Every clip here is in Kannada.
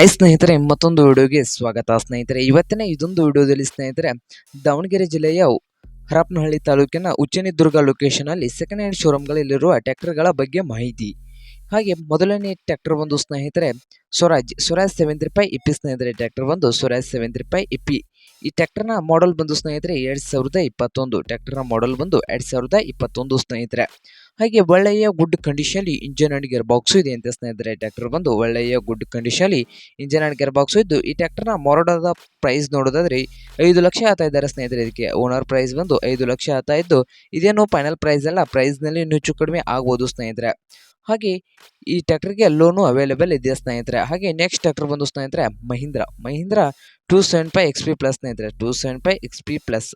ಹೈ ಸ್ನೇಹಿತರೆ, ಮತ್ತೊಂದು ವಿಡಿಯೋಗೆ ಸ್ವಾಗತ. ಸ್ನೇಹಿತರೆ, ಇವತ್ತಿನ ಇದೊಂದು ವಿಡಿಯೋದಲ್ಲಿ ಸ್ನೇಹಿತರೆ, ದಾವಣಗೆರೆ ಜಿಲ್ಲೆಯ ಹರಪನಹಳ್ಳಿ ತಾಲೂಕಿನ ಉಚ್ಚನಿದುರ್ಗ ಲೊಕೇಶನ್ ಅಲ್ಲಿ ಸೆಕೆಂಡ್ ಹ್ಯಾಂಡ್ ಶೋರೂಮ್ಗಳಲ್ಲಿರುವ ಟ್ರ್ಯಾಕ್ಟರ್ಗಳ ಬಗ್ಗೆ ಮಾಹಿತಿ. ಹಾಗೆ ಮೊದಲನೇ ಟ್ರ್ಯಾಕ್ಟರ್ ಒಂದು ಸ್ನೇಹಿತರೆ, ಸ್ವರಾಜ್ ಸ್ವರಾಜ್ ಸೆವೆನ್ ಫೈ ಇಪ್ಪಿ ಸ್ನೇಹಿತರೆ ಟ್ಯಾಕ್ಟರ್ ಬಂದು ಸ್ವರಾಜ್ ಸೆವೆನ್ ಫೈ ಇಪ್ಪಿ ಈ ಟ್ಯಾಕ್ಟರ್ನ ಮಾಡೆಲ್ ಬಂದು ಸ್ನೇಹಿತರೆ, ಎರಡು ಸಾವಿರದ ಇಪ್ಪತ್ತೊಂದು. ಟ್ರ್ಯಾಕ್ಟರ್ನ ಮಾಡೆಲ್ ಬಂದು ಎರಡು ಸಾವಿರದ ಇಪ್ಪತ್ತೊಂದು ಸ್ನೇಹಿತರೆ. ಹಾಗೆ ಒಳ್ಳೆಯ good condition engine and gear box ಇದೆ ಅಂತ ಸ್ನೇಹಿತರೆ ಟ್ರ್ಯಾಕ್ಟರ್ ಬಂದು ಒಳ್ಳೆಯ good condition engine and gear box ಇದ್ದು, ಈ ಟ್ರ್ಯಾಕ್ಟರ್ನ ಮೊರಡದ ಪ್ರೈಸ್ ನೋಡೋದಾದ್ರೆ ಐದು ಲಕ್ಷ ಆತ ಇದ್ದಾರೆ ಸ್ನೇಹಿತರೆ ಇದಕ್ಕೆ. ಓನರ್ ಪ್ರೈಸ್ ಬಂದು ಐದು ಲಕ್ಷ ಆತ ಇದ್ದು, ಇದೇನು ಫೈನಲ್ ಪ್ರೈಸ್ ಅಲ್ಲ ಪ್ರೈಸ್ನಲ್ಲಿ ಇನ್ನೂ ಹೆಚ್ಚು ಕಡಿಮೆ ಆಗ್ಬೋದು ಸ್ನೇಹಿತರೆ. ಹಾಗೆ ಈ ಟ್ರ್ಯಾಕ್ಟರ್ಗೆ ಲೋನು ಅವೈಲೇಬಲ್ ಇದೆ ಸ್ನೇಹಿತರೆ. ಹಾಗೆ ನೆಕ್ಸ್ಟ್ ಟ್ರ್ಯಾಕ್ಟರ್ ಬಂದು ಸ್ನೇಹಿತರೆ, Mahindra. Mahindra two seven five X P plus ಸ್ನೇಹಿತರೆ two seven five X P plus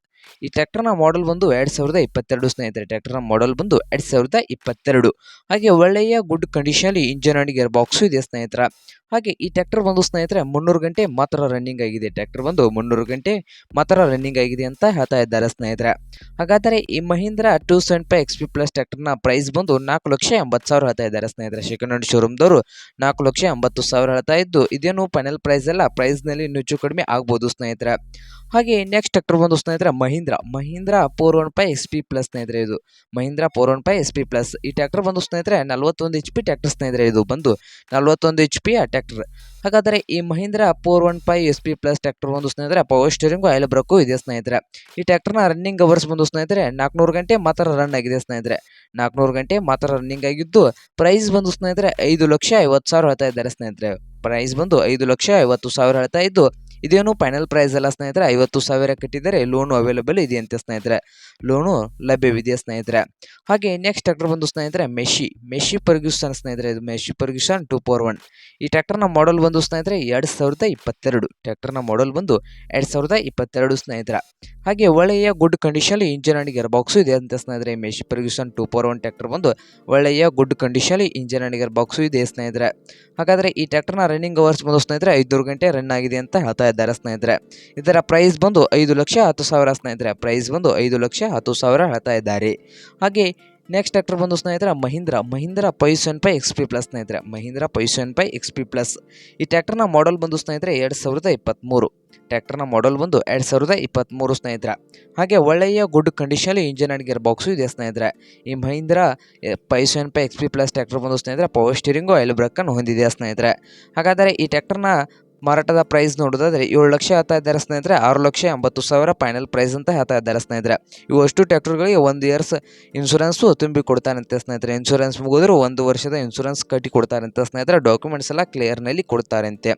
ಈ ಟ್ರ್ಯಾಕ್ಟರ್ನ ಮಾಡೆಲ್ ಬಂದು ಎರಡು ಸಾವಿರದ ಇಪ್ಪತ್ತೆರಡು ಸ್ನೇಹಿತರೆ, ಟ್ರ್ಯಾಕ್ಟರ್ನ ಮಾಡೆಲ್ ಬಂದು ಎರಡು ಸಾವಿರದ ಇಪ್ಪತ್ತೆರಡು. ಹಾಗೆ ಒಳ್ಳೆಯ ಗುಡ್ ಕಂಡೀಷನಲ್ಲಿ ಇಂಜಿನ್ ಅಂಡ್ ಗೇರ್ ಬಾಕ್ಸು ಇದೆ ಸ್ನೇಹಿತರ. ಹಾಗೆ ಈ ಟ್ರ್ಯಾಕ್ಟರ್ ಬಂದು ಸ್ನೇಹಿತರೆ, ಮುನ್ನೂರು ಗಂಟೆ ಮಾತ್ರ ರನ್ನಿಂಗ್ ಆಗಿದೆ. ಟ್ರ್ಯಾಕ್ಟರ್ ಬಂದು ಮುನ್ನೂರು ಗಂಟೆ ಮಾತ್ರ ರನ್ನಿಂಗ್ ಆಗಿದೆ ಅಂತ ಹೇಳ್ತಾ ಇದ್ದಾರೆ ಸ್ನೇಹಿತರೆ. ಹಾಗಾದರೆ ಈ Mahindra two seven five X P plus ಟ್ರ್ಯಾಕ್ಟರ್ನ ಪ್ರೈಸ್ ಬಂದು ನಾಲ್ಕು ಲಕ್ಷ ಎಂಬತ್ತು ಸಾವಿರ ಹೇಳ್ತಾ ಇದ್ದಾರೆ ಸ್ನೇಹಿತರೆ. ಸೆಕೆಂಡ್ ಹ್ಯಾಂಡ್ ಶೋರೂಮ್ದವರು ನಾಲ್ಕು ಲಕ್ಷ ಎಂಬತ್ತು ಸಾವಿರ ಹೇಳ್ತಾ ಇದ್ದು, ಇದೇನು ಫೈನಲ್ ಪ್ರೈಸ್ ಅಲ್ಲ ಪ್ರೈಸ್ನಲ್ಲಿ ಇನ್ನೂ ಹೆಚ್ಚು ಕಡಿಮೆ ಆಗ್ಬೋದು ಸ್ನೇಹಿತರೆ. ಹಾಗೆ ನೆಕ್ಸ್ಟ್ ಟ್ರ್ಯಾಕ್ಟರ್ ಬಂದು ಸ್ನೇಹಿತರೆ Mahindra. Mahindra four one five S P plus ಸ್ನೇಹಿತರೆ ಇದು. Mahindra four one five S P plus ಈ ಟ್ಯಾಕ್ಟರ್ ಬಂದು ಸ್ನೇಹಿತರೆ ನಲ್ವತ್ತೊಂದು ಎಚ್ ಪಿ ಟ್ಯಾಕ್ಟರ್ ಸ್ನೇಹಿತರೆ ಇದು ಬಂದು. ನಲ್ವತ್ತೊಂದು ಎಚ್ ಪಿ ಟ್ರ್ಯಾಕ್ಟರ್ ಹಾಗಾದರೆ ಈ Mahindra four one five S P plus tractor ಬಂದು ಸ್ನೇಹಿತರೆ ಪವರ್ ಸ್ಟೇರಿಂಗು ಆಯಿಲ್ ಬ್ರಕ್ಕು ಇದೆ ಸ್ನೇಹಿತರೆ. ಈ ಟ್ಯಾಕ್ಟರ್ನ ರನ್ನಿಂಗ್ ಅವರ್ಸ್ ಬಂದು ಸ್ನೇಹಿತರೆ ನಾಲ್ಕುನೂರು ಗಂಟೆ ಮಾತ್ರ ರನ್ ಆಗಿದೆ ಸ್ನೇಹಿತರೆ. ನಾಲ್ಕುನೂರು ಗಂಟೆ ಮಾತ್ರ ರನ್ನಿಂಗ್ ಆಗಿದ್ದು ಪ್ರೈಸ್ ಬಂದು ಸ್ನೇಹಿತರೆ ಐದು ಲಕ್ಷ ಐವತ್ತು ಸಾವಿರ ಹೇಳ್ತಾ ಇದ್ದಾರೆ ಸ್ನೇಹಿತರೆ. ಪ್ರೈಸ್ ಬಂದು ಐದು ಲಕ್ಷ ಐವತ್ತು ಸಾವಿರ ಹೇಳ್ತಾ ಇದ್ದು ಇದೇನು ಫೈನಲ್ ಪ್ರೈಸ್ ಅಲ್ಲ ಸ್ನೇಹಿತರೆ, ಐವತ್ತು ಸಾವಿರ ಕಟ್ಟಿದರೆ ಲೋನು ಅವೈಲೇಬಲ್ ಇದೆಯಂತೆ ಸ್ನೇಹಿತರೆ. ಲೋನು ಲಭ್ಯವಿದೆ ಸ್ನೇಹಿತರೆ? ಹಾಗೆ ನೆಕ್ಸ್ಟ್ ಟ್ರ್ಯಾಕ್ಟರ್ ಬಂದು ಸ್ನೇಹಿತರೆ ಮೆಶಿ ಮೆಶಿ ಪರ್ಗ್ಯೂಸನ್ ಸ್ನೇಹಿತರೆ ಇದು Massey Ferguson two four one ಈ ಟ್ರ್ಯಾಕ್ಟರ್ನ ಮಾಡೆಲ್ ಬಂದು ಸ್ನೇಹಿತರೆ, ಎರಡು ಸಾವಿರದ ಇಪ್ಪತ್ತೆರಡು. ಟ್ರ್ಯಾಕ್ಟರ್ನ ಮಾಡೆಲ್ ಬಂದು ಎರಡು ಸಾವಿರದ ಇಪ್ಪತ್ತೆರಡು ಸ್ನೇಹಿತರ. ಹಾಗೆ ಒಳ್ಳೆಯ ಗುಡ್ ಕಂಡೀಷನಲ್ಲಿ ಇಂಜಿನ್ ಅಂಡ್ ಗೇರ್ ಬಾಕ್ಸು ಇದೆ ಅಂತ ಸ್ನೇಹಿತರೆ Massey Ferguson two four one tractor ಬಂದು ಒಳ್ಳೆಯ good condition engine and gear box ಇದೆ ಸ್ನೇಹಿತರೆ. ಹಾಗಾದರೆ ಈ ಟ್ರ್ಯಾಕ್ಟರ್ನ ರನ್ನಿಂಗ್ ಅವರ್ಸ್ ಬಂದು ಸ್ನೇಹಿತರೆ, ಐದುನೂರು ಗಂಟೆ ರನ್ ಆಗಿದೆ ಅಂತ ಹೇಳ್ತಾ ಇದ್ದಾರೆ ಸ್ನೇಹಿತರೆ. ಇದರ ಪ್ರೈಸ್ ಬಂದು ಐದು ಲಕ್ಷ ಹತ್ತು ಸಾವಿರ ಸ್ನೇಹಿತರೆ. ಪ್ರೈಸ್ ಬಂದು ಐದು ಲಕ್ಷ ಹತ್ತು ಸಾವಿರ ಹೇಳ್ತಾ ಇದ್ದಾರೆ. ಹಾಗೆ ನೆಕ್ಸ್ಟ್ ಟ್ಯಾಕ್ಟರ್ ಬಂದು ಸ್ನೇಹಿತರೆ Mahindra. Mahindra five seven five X P plus ಸ್ನೇಹಿತರೆ. Mahindra five seven five X P plus ಈ ಟ್ಯಾಕ್ಟರ್ನ ಮಾಡೆಲ್ ಬಂದು ಸ್ನೇಹಿತರೆ ಎರಡು ಸಾವಿರದ ಇಪ್ಪತ್ತ್ಮೂರು ಟ್ಯಾಕ್ಟರ್ನ ಮಾಡೆಲ್ ಬಂದು ಎರಡು ಸಾವಿರದ ಇಪ್ಪತ್ತ್ಮೂರು ಸ್ನೇಹಿತರೆ. ಹಾಗೆ ಒಳ್ಳೆಯ ಗುಡ್ ಕಂಡೀಷನಲ್ಲಿ ಇಂಜಿನ್ ಆ್ಯಂಡ್ ಗೇರ್ ಬಾಕ್ಸು ಇದೆ ಸ್ನೇಹಿತರೆ. ಈ Mahindra five seven five X P plus tractor ಬಂದು ಸ್ನೇಹಿತರೆ ಪವರ್ ಸ್ಟೀರಿಂಗು ಆಯಿಲ್ ಬ್ರೇಕನ್ನು ಹೊಂದಿದೆ ಸ್ನೇಹಿತರೆ. ಹಾಗಾದರೆ ಈ ಟ್ರ್ಯಾಕ್ಟರ್ನ ಮಾರಾಟದ ಪ್ರೈಸ್ ನೋಡೋದಾದ್ರೆ ಏಳು ಲಕ್ಷ ಹೇಳ್ತಾ ಇದ್ದಾರೆ ಸ್ನೇಹಿತರೆ, ಆರು ಲಕ್ಷ ಎಂಬತ್ತು ಸಾವಿರ ಫೈನಲ್ ಪ್ರೈಸ್ ಅಂತ ಹೇಳ್ತಾ ಇದ್ದಾರೆ ಸ್ನೇಹಿತರೆ. ಇವಷ್ಟು ಅಷ್ಟು ಟ್ರ್ಯಾಕ್ಟರ್ಗಳಿಗೆ ಒಂದು ಇಯರ್ಸ್ ಇನ್ಶೂರೆನ್ಸು ತುಂಬಿ ಕೊಡ್ತಾರಂತೆ ಸ್ನೇಹಿತರೆ. ಇನ್ಶೂರೆನ್ಸ್ ಮುಗಿದ್ರೆ ಒಂದು ವರ್ಷದ ಇನ್ಶೂರೆನ್ಸ್ ಕಟ್ಟಿ ಕೊಡ್ತಾರಂತೆ ಸ್ನೇಹಿತರೆ. ಡಾಕ್ಯುಮೆಂಟ್ಸ್ ಎಲ್ಲ ಕ್ಲಿಯರ್ನಲ್ಲಿ ಕೊಡ್ತಾರಂತೆ.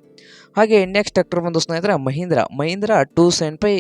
ಹಾಗೆ ನೆಕ್ಸ್ಟ್ ಟ್ರ್ಯಾಕ್ಟರ್ ಬಂದು ಸ್ನೇಹಿತರೆ, Mahindra. Mahindra two seven five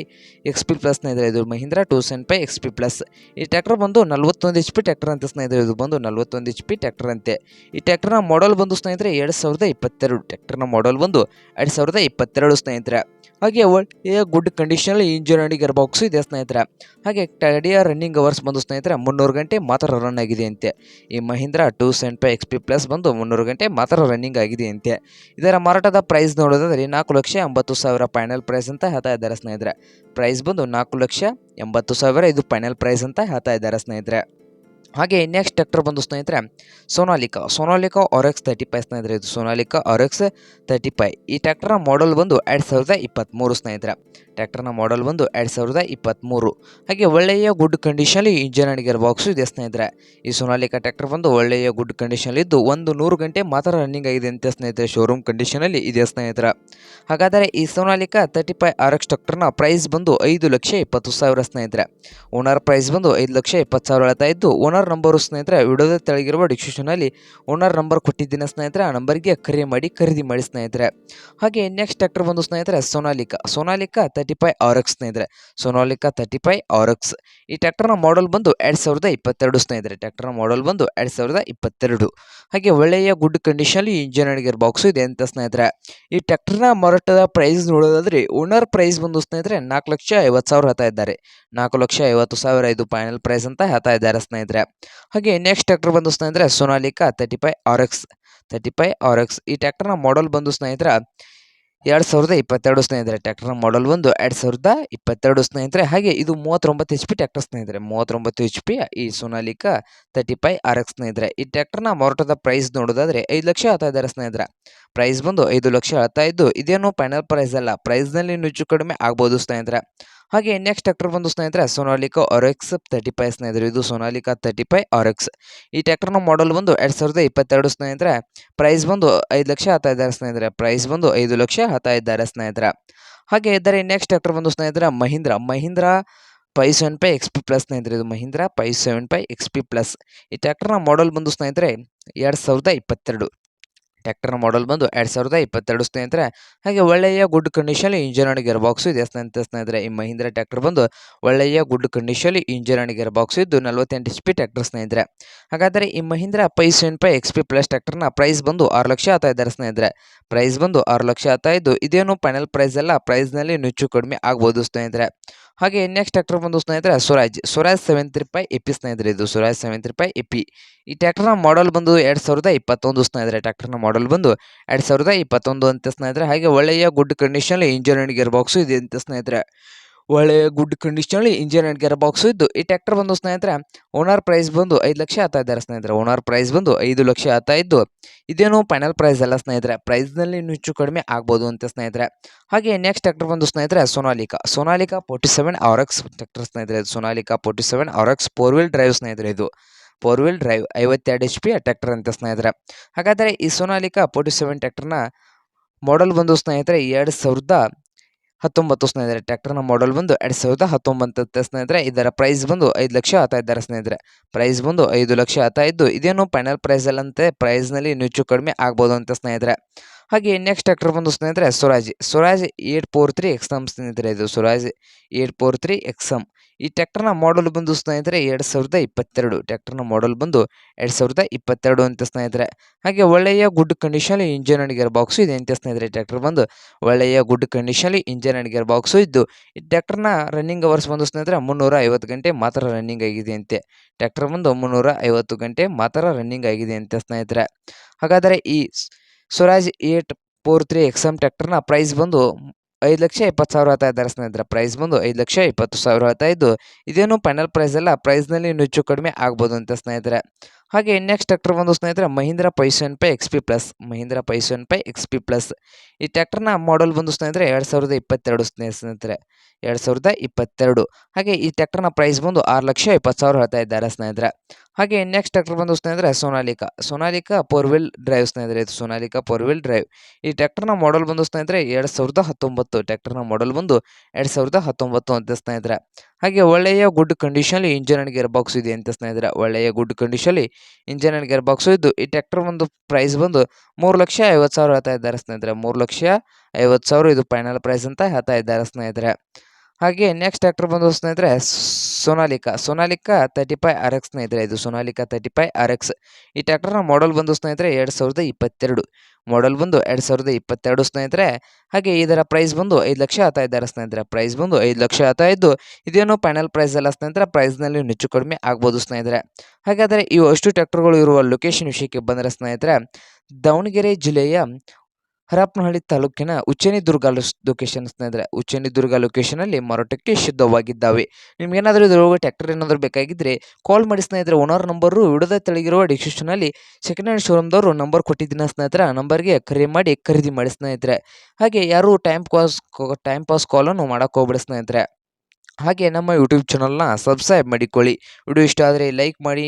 X P plus ಸ್ನೇಹಿತರೆ, ಇದು Mahindra two seven five X P plus ಈ ಟ್ರ್ಯಾಕ್ಟರ್ ಬಂದು ನಲ್ವತ್ತೊಂದು ಎಚ್ ಪಿ ಟ್ರ್ಯಾಕ್ಟರ್ ಅಂತ ಸ್ನೇಹಿತರೆ, ಇದು ಬಂದು ನಲ್ವತ್ತೊಂದು ಎಚ್ ಪಿ ಟ್ರ್ಯಾಕ್ಟರ್ ಅಂತೆ. ಈ ಟ್ರ್ಯಾಕ್ಟರ್ನ ಮಾಡೆಲ್ ಬಂದು ಸ್ನೇಹಿತರೆ, ಎರಡು ಸಾವಿರದ ಇಪ್ಪತ್ತೆರಡು. ಟ್ರ್ಯಾಕ್ಟರ್ನ ಮಾಡೆಲ್ ಬಂದು ಎರಡು ಸಾವಿರದ ಇಪ್ಪತ್ತೆರಡು ಸ್ನೇಹಿತರೆ. ಹಾಗೆ ಒಳ್ಳೆಯ ಗುಡ್ ಕಂಡೀಷನಲ್ಲಿ ಇಂಜಿನ್ ಅಂಡ್ ಗೇರ್ ಬಾಕ್ಸು ಇದೆ ಸ್ನೇಹಿತರೆ. ಹಾಗೆ ಟಡಿಯ ರನ್ನಿಂಗ್ ಅವರ್ಸ್ ಬಂದು ಸ್ನೇಹಿತರೆ, ಮುನ್ನೂರು ಗಂಟೆ ಮಾತ್ರ ರನ್ ಆಗಿದೆ ಅಂತೆ. ಈ Mahindra two seven five X P plus ಬಂದು ಮುನ್ನೂರು ಗಂಟೆ ಮಾತ್ರ ರನ್ನಿಂಗ್ ಆಗಿದೆ ಅಂತೆ. ಇದರ ಮಾರಾಟದ ಪ್ರೈಸ್ ನೋಡೋದಾದ್ರೆ ನಾಲ್ಕು ಲಕ್ಷ ಎಂಬತ್ತು ಸಾವಿರ ಫೈನಲ್ ಪ್ರೈಸ್ ಅಂತ ಹೇಳ್ತಾ ಇದ್ದಾರೆ ಸ್ನೇಹಿತರೆ. ಪ್ರೈಸ್ ಬಂದು ನಾಲ್ಕು ಲಕ್ಷ ಎಂಬತ್ತು ಸಾವಿರ ಇದು ಫೈನಲ್ ಪ್ರೈಸ್ ಅಂತ ಹೇಳ್ತಾ ಇದ್ದಾರೆ ಸ್ನೇಹಿತರೆ. ಹಾಗೆ ನೆಕ್ಸ್ಟ್ ಟ್ರ್ಯಾಕ್ಟರ್ ಬಂದು ಸ್ನೇಹಿತರೆ, Sonalika. Sonalika X thirty five ಸ್ನೇಹಿತರೆ, ಇದು ಸೋನಾಲಿಕಾ ಎಕ್ಸ್ ತರ್ಟಿ ಫೈ ಈ ಟ್ರ್ಯಾಕ್ಟರ್ನ ಮಾಡೆಲ್ ಬಂದು ಎರಡು ಸಾವಿರದ ಇಪ್ಪತ್ತ್ಮೂರು ಸ್ನೇಹಿತರೆ. ಟ್ಯಾಕ್ಟರ್ನ ಮಾಡೆಲ್ ಬಂದು ಎರಡು ಸಾವಿರದ ಇಪ್ಪತ್ತ್ಮೂರು ಹಾಗೆ ಒಳ್ಳೆಯ ಗುಡ್ ಕಂಡೀಷನಲ್ಲಿ ಇಂಜಿನ್ ಅಂಡ್ ಗೇರ್ ಬಾಕ್ಸು ಇದೆ ಸ್ನೇಹಿತರೆ. ಈ ಸೋನಾಲಿಕಾ ಟ್ರ್ಯಾಕ್ಟರ್ ಬಂದು ಒಳ್ಳೆಯ ಗುಡ್ ಕಂಡೀಷನಲ್ಲಿ ಇದ್ದು ಒಂದು ನೂರು ಗಂಟೆ ಮಾತ್ರ ರನ್ನಿಂಗ್ ಆಗಿದೆ ಅಂತ ಸ್ನೇಹಿತರೆ ಶೋರೂಮ್ ಕಂಡೀಷನಲ್ಲಿ ಇದೆ ಸ್ನೇಹಿತರೆ. ಹಾಗಾದರೆ ಈ Sonalika thirty five R X ಟ್ರ್ಯಾಕ್ಟರ್ನ ಪ್ರೈಸ್ ಬಂದು ಐದು ಲಕ್ಷ ಇಪ್ಪತ್ತು ಸಾವಿರ ಸ್ನೇಹಿತರೆ. ಓನರ್ ಪ್ರೈಸ್ ಬಂದು ಐದು ಲಕ್ಷ ಇಪ್ಪತ್ತು ಸಾವಿರ ಹೇಳ್ತಾ ಇದ್ದು ಓನರ್ ನಂಬರು ಸ್ನೇಹಿತರೆ ವಿಡಿಯೋದ ತೆಳಗಿರುವ ಡಿಸ್ಕ್ರಿಪ್ಷನಲ್ಲಿ ಓನರ್ ನಂಬರ್ ಕೊಟ್ಟಿದ್ದೀನಿ ಸ್ನೇಹಿತರೆ, ಆ ನಂಬರ್ಗೆ ಕರೆ ಮಾಡಿ ಖರೀದಿ ಮಾಡಿ ಸ್ನೇಹಿತರೆ. ಹಾಗೆ ನೆಕ್ಸ್ಟ್ ಟ್ರ್ಯಾಕ್ಟರ್ ಬಂದು ಸ್ನೇಹಿತರೆ, Sonalika. Sonalika thirty five R X ಸ್ನೇಹಿತರೆ. Sonalika thirty five R X ಈ ಟ್ಯಾಕ್ಟರ್ನ ಮಾಡೆಲ್ ಬಂದು ಎರಡು ಸಾವಿರದ ಇಪ್ಪತ್ತೆರಡು ಸ್ನೇಹಿತರೆ. ಟ್ರ್ಯಾಕ್ಟರ್ನ ಮಾಡೆಲ್ ಬಂದು ಎರಡು ಸಾವಿರದ ಇಪ್ಪತ್ತೆರಡು. ಹಾಗೆ ಒಳ್ಳೆಯ ಗುಡ್ ಕಂಡೀಷನಲ್ಲಿ ಇಂಜಿನ್ ಅಡಿಗೆರ್ ಗೇರ್ ಬಾಕ್ಸು ಇದೆ ಅಂತ ಸ್ನೇಹಿತರೆ. ಈ ಟ್ಯಾಕ್ಟರ್ನ ಮಾರಾಟದ ಪ್ರೈಸ್ ನೋಡೋದಾದ್ರೆ ಓನರ್ ಪ್ರೈಸ್ ಬಂದು ಸ್ನೇಹಿತರೆ ನಾಲ್ಕು ಲಕ್ಷ ಐವತ್ತು ಸಾವಿರ ಹೇಳ್ತಾ ಇದ್ದಾರೆ. ನಾಲ್ಕು ಲಕ್ಷ ಐವತ್ತು ಸಾವಿರ ಇದು ಫೈನಲ್ ಪ್ರೈಸ್ ಅಂತ ಹೇಳ್ತಾ ಇದ್ದಾರೆ ಸ್ನೇಹಿತರೆ. ಹಾಗೆ ನೆಕ್ಸ್ಟ್ ಟ್ರ್ಯಾಕ್ಟರ್ ಬಂದು ಸ್ನೇಹಿತರೆ Sonalika thirty five R X thirty five R X ಈ ಟ್ಯಾಕ್ಟರ್ನ ಮಾಡೆಲ್ ಬಂದು ಸ್ನೇಹಿತರೆ ಎರಡು ಸಾವಿರದ ಇಪ್ಪತ್ತೆರಡು ಸ್ನೇಹಿತರೆ. ಟ್ಯಾಕ್ಟರ್ನ ಮಾಡಲ್ ಒಂದು ಎರಡು ಸಾವಿರದ ಇಪ್ಪತ್ತೆರಡು ಸ್ನೇಹಿತರೆ. ಹಾಗೆ ಇದು ಮೂವತ್ತೊಂಬತ್ತು ಎಚ್ ಪಿ ಟ್ಯಾಕ್ಟರ್ ಸ್ನೇಹಿತರೆ. ಮೂವತ್ತೊಂಬತ್ತು ಎಚ್ ಪಿ ಈ Sonalika thirty five R X ಸ್ನೇಹಿತರೆ. ಈ ಟ್ಯಾಕ್ಟರ್ನ ಮಾರಾಟದ ಪ್ರೈಸ್ ನೋಡೋದಾದ್ರೆ ಐದು ಲಕ್ಷ ಹೇಳ್ತಾ ಇದ್ದಾರೆ ಸ್ನೇಹಿತರೆ. ಪ್ರೈಸ್ ಬಂದು ಐದು ಲಕ್ಷ ಹೇಳ್ತಾ ಇದ್ದು, ಇದೇನು ಫೈನಲ್ ಪ್ರೈಸ್ ಅಲ್ಲ. ಪ್ರೈಸ್ನಲ್ಲಿ ನುಚ್ಚು ಕಡಿಮೆ ಆಗ್ಬೋದು ಸ್ನೇಹಿತರೆ. ಹಾಗೆ ನೆಕ್ಸ್ಟ್ ಟ್ರ್ಯಾಕ್ಟರ್ ಬಂದು ಸ್ನೇಹಿತರೆ ಸೋನಾಲಿಕಾ ಆರೆಕ್ಸ್ ತರ್ಟಿ ಫೈ ಸ್ನೇಹಿತರೆ, ಇದು ಸೋನಾಲಿಕಾ ತರ್ಟಿ ಫೈ ಆರೆಕ್ಸ್ ಈ ಟ್ರ್ಯಾಕ್ಟರ್ನ ಮಾಡಲ್ ಬಂದು ಎರಡು ಸಾವಿರದ ಇಪ್ಪತ್ತೆರಡು ಸ್ನೇಹಿತರೆ ಪ್ರೈಸ್ ಬಂದು ಐದು ಲಕ್ಷ ಹತ್ತಾ ಇದ್ದಾರೆ ಸ್ನೇಹಿತರೆ ಪ್ರೈಸ್ ಬಂದು ಐದು ಲಕ್ಷ ಹತ್ತಾ ಇದ್ದಾರೆ ಸ್ನೇಹಿತರೆ. ಹಾಗೆ ಇದ್ದರೆ ನೆಕ್ಸ್ಟ್ ಟ್ರ್ಯಾಕ್ಟರ್ ಬಂದು ಸ್ನೇಹಿತರೆ, Mahindra. Mahindra five seven five X P plus ಸ್ನೇಹಿತರೆ, ಇದು Mahindra five seven five X P plus ಈ ಟ್ರ್ಯಾಕ್ಟರ್ನ ಮಾಡಲ್ ಬಂದು ಸ್ನೇಹಿತರೆ, ಎರಡು ಸಾವಿರದ ಇಪ್ಪತ್ತೆರಡು. ಟ್ರ್ಯಾಕ್ಟರ್ನ ಮಾಡಲ್ ಬಂದು ಎರಡು ಸಾವಿರದ ಇಪ್ಪತ್ತೆರಡು ಸ್ನೇಹಿತರೆ. ಹಾಗೆ ಒಳ್ಳೆಯ ಗುಡ್ ಕಂಡೀಷನಲ್ಲಿ ಇಂಜಿನ್ ಅಂಡ್ ಗೇರ್ ಬಾಕ್ಸು ಇದೆ. ಸ್ನೇಹಿತರೆ ಸ್ನೇಹಿತರೆ, ಈ ಮಹಿಂದ್ರ ಟ್ರ್ಯಾಕ್ಟರ್ ಬಂದು ಒಳ್ಳೆಯ ಗುಡ್ ಕಂಡೀಷನಲ್ಲಿ ಇಂಜಿನ್ ಅಂಡ್ ಗೇರ್ ಬಾಕ್ಸು ಇದ್ದು ನಲವತ್ತೆಂಟು ಎಚ್ ಪಿ ಟ್ಯಾಕ್ಟರ್ ಸ್ನೇಹಿತರೆ. ಹಾಗಾದರೆ ಈ Mahindra five seven five X P plus ಟ್ರ್ಯಾಕ್ಟರ್ನ ಪ್ರೈಸ್ ಬಂದು ಆರು ಲಕ್ಷ ಆತ ಇದ್ದಾರೆ ಸ್ನೇಹಿತರೆ. ಪ್ರೈಸ್ ಬಂದು ಆರು ಲಕ್ಷ ಆತ ಇದ್ದು ಇದೇನು ಫೈನಲ್ ಪ್ರೈಸ್ ಎಲ್ಲ ಪ್ರೈಸ್ನಲ್ಲಿ ನುಚ್ಚು ಕಡಿಮೆ ಆಗ್ಬೋದು ಸ್ನೇಹಿತರೆ. ಹಾಗೆ ನೆಕ್ಸ್ಟ್ ಟ್ರ್ಯಾಕ್ಟರ್ ಬಂದು ಸ್ನೇಹಿತರೆ Swaraj Swaraj seven three five AP ಸ್ನೇಹಿತರೆ ಇದು. Swaraj seven three five AP ಈ ಟ್ಯಾಕ್ಟರ್ನ ಮಾಡಲ್ ಬಂದು ಎರಡು ಸಾವಿರದ ಇಪ್ಪತ್ತೊಂದು ಸ್ನೇಹಿತರೆ. ಟ್ಯಾಕ್ಟರ್ನ ಮಾಡಲ್ ಬಂದು ಎರಡು ಸಾವಿರದ ಇಪ್ಪತ್ತೊಂದು ಅಂತ ಸ್ನೇಹಿತರೆ, ಹಾಗೆ ಒಳ್ಳೆಯ good condition engine and gear box ಇದೆ ಅಂತ ಸ್ನೇಹಿತರೆ. ಒಳ್ಳೆಯ ಗುಡ್ ಕಂಡೀಷನಲ್ಲಿ ಇಂಜಿನ್ ಅಂಡ್ ಗೇರ್ ಬಾಕ್ಸು ಇದ್ದು, ಈ ಟ್ರ್ಯಾಕ್ಟರ್ ಬಂದು ಸ್ನೇಹಿತರೆ ಓನರ್ ಪ್ರೈಸ್ ಬಂದು ಐದು ಲಕ್ಷ ಆಗ್ತಾ ಇದ್ದಾರೆ ಸ್ನೇಹಿತರೆ. ಓನರ್ ಪ್ರೈಸ್ ಬಂದು ಐದು ಲಕ್ಷ ಆತ ಇದ್ದು, ಇದೇನು ಫೈನಲ್ ಪ್ರೈಸ್ ಅಲ್ಲ ಸ್ನೇಹಿತರೆ. ಪ್ರೈಸ್ನಲ್ಲಿ ಹೆಚ್ಚು ಕಡಿಮೆ ಆಗ್ಬೋದು ಅಂತ ಸ್ನೇಹಿತರೆ. ಹಾಗೆ ನೆಕ್ಸ್ಟ್ ಟ್ಯಾಕ್ಟರ್ ಬಂದು ಸ್ನೇಹಿತರೆ Sonalika Sonalika forty seven R X tractor ಸ್ನೇಹಿತರೆ Sonalika forty seven R X four wheel drive ಸ್ನೇಹಿತರೆ ಇದು. ಫೋರ್ ವೀಲ್ ಡ್ರೈವ್ ಐವತ್ತೆರಡು ಎಚ್ ಪಿ ಟ್ರ್ಯಾಕ್ಟರ್ ಅಂತ ಸ್ನೇಹಿತರೆ. ಹಾಗಾದರೆ ಈ ಸೋನಾಲಿಕಾ ಫೋರ್ಟಿ ಸೆವೆನ್ ಟ್ರ್ಯಾಕ್ಟರ್ನ ಮಾಡಲ್ ಬಂದು ಸ್ನೇಹಿತರೆ ಎರಡು ಸಾವಿರದ ಹತ್ತೊಂಬತ್ತು ಸ್ನೇಹಿತರೆ. ಟ್ರ್ಯಾಕ್ಟರ್ನ ಮಾಡಲ್ ಬಂದು ಎರಡು ಸಾವಿರದ ಹತ್ತೊಂಬತ್ತು ಸ್ನೇಹಿತರೆ. ಇದರ ಪ್ರೈಸ್ ಬಂದು ಐದು ಲಕ್ಷ ಆಗ್ತಾ ಇದ್ದಾರೆ ಸ್ನೇಹಿತರೆ. ಪ್ರೈಸ್ ಬಂದು ಐದು ಲಕ್ಷ ಆಗ್ತಾ ಇದ್ದು ಇದೇನು ಫೈನಲ್ ಪ್ರೈಸ್ ಅಲ್ಲಂತೆ ಪ್ರೈಸ್ನಲ್ಲಿ ನುಚ್ಚು ಕಡಿಮೆ ಆಗ್ಬೋದು ಅಂತ ಸ್ನೇಹಿತರೆ. ಹಾಗೆ ನೆಕ್ಸ್ಟ್ ಟ್ರ್ಯಾಕ್ಟರ್ ಬಂದು ಸ್ನೇಹಿತರೆ Swaraj Swaraj eight four three X M ಸ್ನೇಹಿತರೆ ಇದು. Swaraj eight four three X M ಈ ಟ್ರ್ಯಾಕ್ಟರ್ನ ಮಾಡಲ್ ಬಂದು ಸ್ನೇಹಿತರೆ ಎರಡು ಸಾವಿರದ ಇಪ್ಪತ್ತೆರಡು ಟ್ಯಾಕ್ಟರ್ನ ಮಾಡಲ್ ಬಂದು ಎರಡು ಸಾವಿರದ ಇಪ್ಪತ್ತೆರಡು ಅಂತ ಸ್ನೇಹಿತರೆ ಹಾಗೆ ಒಳ್ಳೆಯ good condition engine and gear box ಇದೆ ಅಂತ ಸ್ನೇಹಿತರೆ ಟ್ಯಾಕ್ಟರ್ ಬಂದು ಒಳ್ಳೆಯ good condition engine and gear box ಇದ್ದು ಈ ಟ್ಯಾಕ್ಟರ್ನ ರನ್ನಿಂಗ್ ಅವರ್ಸ್ ಬಂದು ಸ್ನೇಹಿತರೆ ಮುನ್ನೂರ ಐವತ್ತು ಗಂಟೆ ಮಾತ್ರ ರನ್ನಿಂಗ್ ಆಗಿದೆ ಅಂತೆ ಟ್ಯಾಕ್ಟರ್ ಬಂದು ಮುನ್ನೂರ ಐವತ್ತು ಗಂಟೆ ಮಾತ್ರ ರನ್ನಿಂಗ್ ಆಗಿದೆ ಅಂತ ಸ್ನೇಹಿತರೆ ಹಾಗಾದರೆ ಈ Swaraj eight four three X M ಟ್ಯಾಕ್ಟರ್ನ price ಬಂದು ಐದು ಲಕ್ಷ ಇಪ್ಪತ್ತು ಸಾವಿರ ಹೇಳ್ತಾ ಇದ್ದಾರೆ ಸ್ನೇಹಿತರೆ ಪ್ರೈಸ್ ಬಂದು ಐದು ಲಕ್ಷ ಇಪ್ಪತ್ತು ಸಾವಿರ ಹೇಳ್ತಾ ಇದ್ದು ಇದೇನು ಫೈನಲ್ ಪ್ರೈಸ್ ಅಲ್ಲ ಪ್ರೈಸ್ನಲ್ಲಿ ಹೆಚ್ಚು ಕಡಿಮೆ ಆಗ್ಬೋದು ಅಂತ ಸ್ನೇಹಿತರೆ. ಹಾಗೆ ನೆಕ್ಸ್ಟ್ ಟ್ರ್ಯಾಕ್ಟರ್ ಬಂದು ಸ್ನೇಹಿತರೆ, Mahindra five seven five X P plus Mahindra five seven five X P plus ಈ ಟ್ರ್ಯಾಕ್ಟರ್ನ ಮಾಡಲ್ ಬಂದು ಸ್ನೇಹಿತರೆ ಎರಡು ಸಾವಿರದ ಇಪ್ಪತ್ತೆರಡು ಸ್ನೇಹಿತರೆ. ಎರಡು ಸಾವಿರದ ಇಪ್ಪತ್ತೆರಡು. ಹಾಗೆ ಈ ಟ್ರ್ಯಾಕ್ಟರ್ನ ಪ್ರೈಸ್ ಬಂದು ಆರು ಲಕ್ಷ ಇಪ್ಪತ್ತು ಸಾವಿರ ಹೇಳ್ತಾ ಇದ್ದಾರೆ ಸ್ನೇಹಿತರೆ. ಹಾಗೆ ನೆಕ್ಸ್ಟ್ ಟ್ರ್ಯಾಕ್ಟರ್ ಬಂದು ಸ್ನೇಹಿತರೆ Sonalika. Sonalika four wheel wheel drive ಸ್ನೇಹಿತರೆ, ಇದು ಸೋನಾಲಿಕಾ ಪೋರ್ವೆಲ್ ವೀಲ್ ಡ್ರೈವ್ ಈ ಟ್ರ್ಯಾಕ್ಟರ್ನ ಮಾಡಲ್ ಬಂದು ಸ್ನೇಹಿತರೆ ಎರಡು ಸಾವಿರದ ಹತ್ತೊಂಬತ್ತು ಟ್ರ್ಯಾಕ್ಟರ್ನ ಮಾಡಲ್ ಬಂದು ಎರಡು ಸಾವಿರದ ಹತ್ತೊಂಬತ್ತು ಅಂತ ಸ್ನೇಹಿತರೆ. ಹಾಗೆ ಒಳ್ಳೆಯ ಗುಡ್ ಕಂಡೀಷನಲ್ಲಿ ಇಂಜಿನ್ ಅಂಡ್ ಗೇರ್ ಬಾಕ್ಸ್ ಇದೆ ಅಂತ ಸ್ನೇಹಿತರೆ. ಒಳ್ಳೆಯ ಗುಡ್ ಕಂಡೀಷನಲ್ಲಿ ಇಂಜಿನ್ ಅಂಡ್ ಗೇರ್ ಬಾಕ್ಸು ಇದ್ದು, ಈ ಟ್ರ್ಯಾಕ್ಟರ್ ಒಂದು ಪ್ರೈಸ್ ಬಂದು ಮೂರು ಲಕ್ಷ ಐವತ್ತು ಸಾವಿರ ಹೇಳ್ತಾ ಇದ್ದಾರೆ ಸ್ನೇಹಿತರೆ. ಮೂರು ಲಕ್ಷ ಐವತ್ತು ಸಾವಿರ ಇದು ಫೈನಲ್ ಪ್ರೈಸ್ ಅಂತ ಹೇಳ್ತಾ ಇದ್ದಾರೆ ಸ್ನೇಹಿತರೆ. ಹಾಗೆ ನೆಕ್ಸ್ಟ್ ಟ್ರ್ಯಾಕ್ಟರ್ ಬಂದು ಸ್ನೇಹಿತರೆ Sonalika. Sonalika thirty five R X ಸ್ನೇಹಿತರೆ, ಇದು Sonalika thirty five R X ಈ ಟ್ಯಾಕ್ಟರ್ನ ಮಾಡಲ್ ಬಂದು ಸ್ನೇಹಿತರೆ, ಎರಡು ಸಾವಿರದ ಇಪ್ಪತ್ತೆರಡು. ಮಾಡಲ್ ಬಂದು ಎರಡು ಸಾವಿರದ ಇಪ್ಪತ್ತೆರಡು ಸ್ನೇಹಿತರೆ, ಹಾಗೆ ಇದರ ಪ್ರೈಸ್ ಬಂದು ಐದು ಲಕ್ಷ ಆಗ್ತಾ ಇದ್ದಾರೆ ಸ್ನೇಹಿತರೆ. ಪ್ರೈಸ್ ಬಂದು ಐದು ಲಕ್ಷ ಆಗ್ತಾ ಇದ್ದು, ಇದೇನು ಫೈನಲ್ ಪ್ರೈಸ್ ಅಲ್ಲ ಸ್ನೇಹಿತರೆ ಪ್ರೈಸ್ನಲ್ಲಿ ಹೆಚ್ಚು ಕಡಿಮೆ ಆಗ್ಬೋದು ಸ್ನೇಹಿತರೆ. ಹಾಗಾದರೆ ಇವು ಅಷ್ಟು ಟ್ಯಾಕ್ಟರ್ಗಳು ಇರುವ ಲೊಕೇಶನ್ ವಿಷಯಕ್ಕೆ ಬಂದರೆ ಸ್ನೇಹಿತರೆ, ದಾವಣಗೆರೆ ಜಿಲ್ಲೆಯ ಹರಪನಹಳ್ಳಿ ತಾಲೂಕಿನ ಉಚ್ಚನಿದುರ್ಗ ಲೊಕೇಶನ್ ಸ್ನೇಹಿತರೆ ಉಚ್ಚೇನಿದುರ್ಗ ಲೊಕೇಶನ್ ಅಲ್ಲಿ ಮಾರಾಟಕ್ಕೆ ಸಿದ್ಧವಾಗಿದ್ದಾವೆ. ನಿಮ್ಗೇನಾದರೂ ಇದ್ರೊಳಗೆ ಟ್ರ್ಯಾಕ್ಟರ್ ಏನಾದರೂ ಬೇಕಾಗಿದ್ದರೆ ಕಾಲ್ ಮಾಡಿ ಸ್ನೇಹಿತರೆ ಓನರ್ ನಂಬರು ವಿಡದ ತೆಳಗಿರುವ ಡಿಸ್ಕ್ರಿಪ್ಷನಲ್ಲಿ ಸೆಕೆಂಡ್ ಹ್ಯಾಂಡ್ ಶೋರೂಮ್ದವರು ನಂಬರ್ ಕೊಟ್ಟಿದ್ದೀನಿ ಸ್ನೇಹಿತರೆ ನಂಬರ್ಗೆ ಕರೆ ಮಾಡಿ ಖರೀದಿ ಮಾಡಿ ಸ್ನೇಹಿತರೆ. ಹಾಗೆ ಯಾರು ಟೈಮ್ ಪಾಸ್ ಟೈಮ್ ಪಾಸ್ ಕಾಲನ್ನು ಮಾಡೋಕೆ ಹೋಗ್ಬೇಡಿ ಸ್ನೇಹಿತರೆ. ಹಾಗೆ ನಮ್ಮ ಯೂಟ್ಯೂಬ್ ಚಾನಲ್ನ ಸಬ್ಸ್ಕ್ರೈಬ್ ಮಾಡಿಕೊಳ್ಳಿ. ವಿಡಿಯೋ ಇಷ್ಟ ಆದರೆ ಲೈಕ್ ಮಾಡಿ